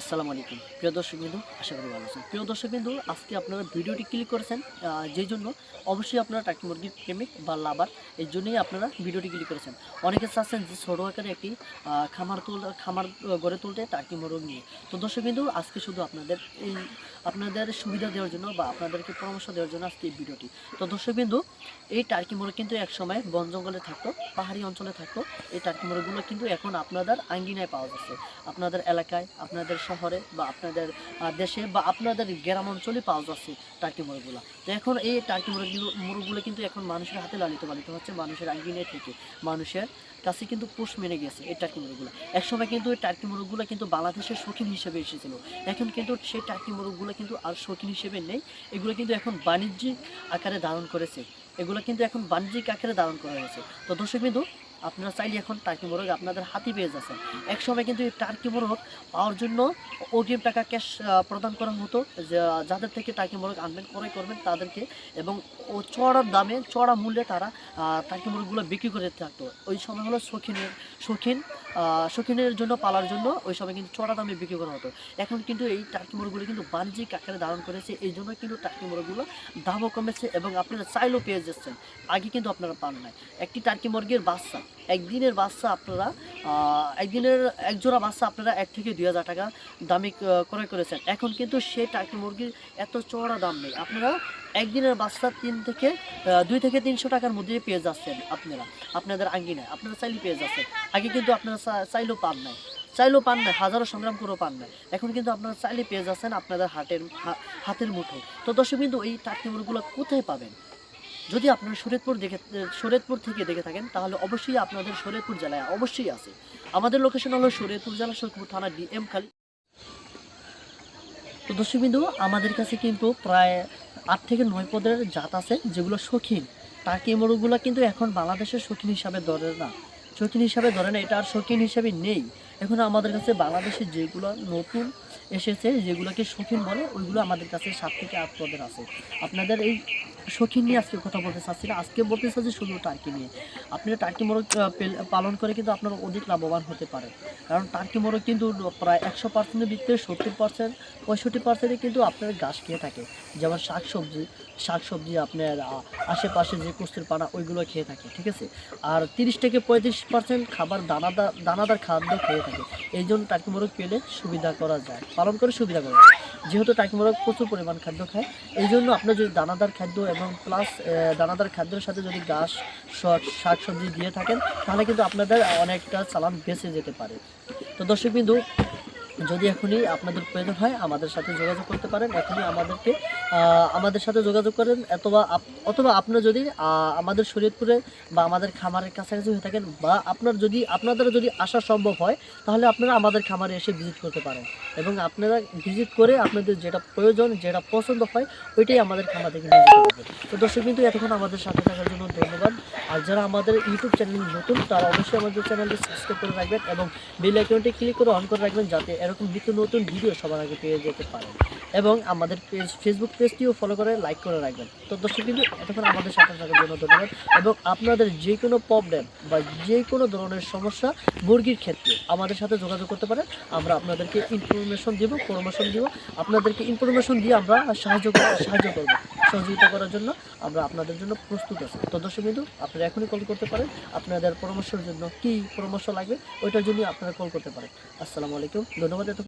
আসসালামু আলাইকুম। প্রিয় দর্শক বিন্দু আশা করি ভালো আছেন। প্রিয় দর্শক বিন্দু আজকে আপনারা ভিডিওটি ক্লিক করেছেন যেই জন্য অবশ্যই আপনারা টাকি মুরগির প্রেমিক বা লাভার, এই জন্যই আপনারা ভিডিওটি ক্লিক করেছেন। অনেকে চাচ্ছেন যে ছোটো আকারে একটি খামার তুল, খামার গড়ে তুলতে টাকি মুরগ নিয়ে। তো দর্শক বিন্দু আজকে শুধু আপনাদের এই, আপনাদের সুবিধা দেওয়ার জন্য বা আপনাদেরকে পরামর্শ দেওয়ার জন্য আজকে এই ভিডিওটি। তো দর্শক বিন্দু এই টার্কি মুরগ কিন্তু একসময় বন জঙ্গলে থাকতো, পাহাড়ি অঞ্চলে থাকতো। এই টার্কি মুরগগুলো কিন্তু এখন আপনাদের আঙ্গিনায় পাওয়া যাচ্ছে। আপনাদের এলাকায়, আপনাদের শহরে বা আপনাদের দেশে বা আপনাদের গ্রাম অঞ্চলে পাওয়া যাচ্ছে টার্কি মুরগগুলো। তো এখন এই টার্কি মুরগগুলো মুরগগুলো কিন্তু এখন মানুষের হাতে লালিত পালিত হচ্ছে মানুষের আঙ্গিনায় থেকে। মানুষের কাছে কিন্তু পোষ মেনে গেছে এই টার্কি মুরগগুলো। একসময় কিন্তু এই টার্কি মুরগগুলো কিন্তু বাংলাদেশের শৌখিন হিসেবে এসেছিল। এখন কিন্তু সেই টার্কি মুরগগুলো কিন্তু আর শৌখিন হিসেবে নেই। এগুলো কিন্তু এখন বাণিজ্যিক আকারে ধারণ করেছে। এগুলো কিন্তু এখন বাণিজ্যিক আকারে ধারণ করা হয়েছে। তো দর্শক বিন্দু আপনারা চাইলে এখন টার্কি মোরগ আপনাদের হাতে পেয়ে যাচ্ছেন। এক সময় কিন্তু এই টার্কি মোরগ পাওয়ার জন্য অগ্রিম টাকা ক্যাশ প্রদান করা হতো যাদের থেকে টার্কি মোরগ আনবেন, ক্রয় করবেন তাদেরকে এবং ও চড়া দামে, চড়া মূল্যে তারা টার্কি মোরগগুলো বিক্রি করে থাকতো। ওই সময় হলো শৌখিনের, শৌখিন শৌখিনের জন্য, পালার জন্য ওই সময় কিন্তু চড়া দামে বিক্রি করা হতো। এখন কিন্তু এই টার্কি মোরগগুলো কিন্তু বাণিজ্যিক আকারে ধারণ করেছে, এই জন্য কিন্তু টার্কি মোরগগুলো দামও কমেছে এবং আপনারা চাইলেও পেয়ে যাচ্ছেন। আগে কিন্তু আপনারা পান নাই। একটি টার্কি মুরগির বাচ্চা একদিনের বাচ্চা আপনারা একদিনের একজোড়া বাচ্চা আপনারা এক থেকে দুই হাজার টাকা দামে ক্রয় করেছেন। এখন কিন্তু সেই টার্কি মুরগির এত চড়া দাম নেই। আপনারা একদিনের বাচ্চা তিন থেকে দুই থেকে তিনশো টাকার মধ্যে পেয়ে যাচ্ছেন আপনারা। আপনাদের আঙ্গিনায়। আপনারা চাইলে পেয়ে যাচ্ছেন। আগে কিন্তু আপনারা চাইলেও পান নাই। চাইলেও পান নাই, হাজারো সংগ্রাম করেও পান নাই। এখন কিন্তু আপনারা চাইলে পেয়ে যাচ্ছেন আপনাদের হাটের হাতের মুঠোয়। তো দর্শক কিন্তু এই টার্কি মুরগিগুলো কোথায় পাবেন? যদি আপনারা শরীয়তপুর দেখে শরীয়তপুর থেকে দেখে থাকেন, তাহলে অবশ্যই আপনাদের শরীয়তপুর জেলায় অবশ্যই আছে। আমাদের লোকেশন হলো শরীয়তপুর জেলা শরীয়তপুর থানা ডিএম খালি। তো দর্শকবিন্দু, আমাদের কাছে কিন্তু প্রায় আট থেকে নয় পদের জাত আছে, যেগুলো শৌখিন। টাকি মোরগগুলো কিন্তু এখন বাংলাদেশের শৌখিন হিসাবে ধরে না। শৌখিন হিসাবে ধরে না, এটা আর শৌখিন হিসাবে নেই। এখন আমাদের কাছে বাংলাদেশে যেগুলো নতুন এসেছে, যেগুলোকে শৌখিন বলে, ওইগুলো আমাদের কাছে সাত থেকে আট পদের আছে। আপনাদের এই শৌখিন নিয়ে আজকে কথা বলতে চাচ্ছি না। আজকে বলতে চাচ্ছি শুধু টার্কি নিয়ে। আপনি টার্কি মোরগ পালন করে কিন্তু আপনারা অধিক লাভবান হতে পারে। কারণ টার্কি মোরগ কিন্তু প্রায় একশো পার্সেন্টের ভিতরে সত্তর পার্সেন্ট, পঁয়ষট্টি পার্সেন্টে কিন্তু আপনার ঘাস খেয়ে থাকে। যেমন শাক সবজি শাক সবজি আপনার আশেপাশে যে কুস্তির পানা ওইগুলো খেয়ে থাকে, ঠিক আছে? আর তিরিশ থেকে পঁয়ত্রিশ পার্সেন্ট খাবার দানাদার দানাদার খাদ্য খেয়ে থাকে। এই জন্য টার্কি মোরগ পেলে সুবিধা করা যায়। পালন করে সুবিধা করে। যেহেতু মোরগ প্রচুর পরিমাণ খাদ্য খায়, এই জন্য আপনার যদি দানাদার খাদ্য এবং প্লাস দানাদার খাদ্যের সাথে যদি ঘাস শাক সবজি দিয়ে থাকেন, তাহলে কিন্তু আপনাদের অনেকটা চালান বেঁচে যেতে পারে। তো দর্শক বিন্দু যদি এখনই আপনাদের প্রয়োজন হয়, আমাদের সাথে যোগাযোগ করতে পারেন। এখনই আমাদেরকে আমাদের সাথে যোগাযোগ করেন, অথবা অথবা আপনারা যদি আমাদের শরীয়তপুরে বা আমাদের খামারের কাছাকাছি হয়ে থাকেন বা আপনার যদি, আপনাদের যদি আসা সম্ভব হয়, তাহলে আপনারা আমাদের খামারে এসে ভিজিট করতে পারেন। এবং আপনারা ভিজিট করে আপনাদের যেটা প্রয়োজন, যেটা পছন্দ হয়, ওইটাই আমাদের খামার থেকে নিয়ে যেতে পারবেন। তো দর্শক কিন্তু এতক্ষণ আমাদের সাথে থাকার জন্য ধন্যবাদ। আর যারা আমাদের ইউটিউব চ্যানেল নতুন, তারা অবশ্যই আমাদের চ্যানেলটি সাবস্ক্রাইব করে রাখবেন এবং বেল আইকনটি ক্লিক করে অন করে রাখবেন যাতে এরকম নিত্য নতুন ভিডিও সবার আগে পেয়ে যেতে পারেন। এবং আমাদের পেজ ফেসবুক পেজটিও ফলো করে লাইক করে রাখবেন। তো দর্শক কিন্তু এতক্ষণ আমাদের সাথে থাকার জন্য ধন্যবাদ এবং আপনাদের যে কোনো প্রবলেম বা যে কোনো ধরনের সমস্যা মুরগির ক্ষেত্রে আমাদের সাথে যোগাযোগ করতে পারেন। আমরা আপনাদেরকে ইনফরমেশন দিব পরামর্শন দিব। আপনাদেরকে ইনফরমেশন দিয়ে আমরা সাহায্য সাহায্য করব। সহযোগিতা করার জন্য আমরা আপনাদের জন্য প্রস্তুত আছি। তো দর্শক বিন্দু, আপনারা এখনই কল করতে পারেন। আপনাদের পরামর্শের জন্য কি পরামর্শ লাগবে, ওইটার জন্য আপনারা কল করতে পারেন। আসসালামু আলাইকুম, ধন্যবাদ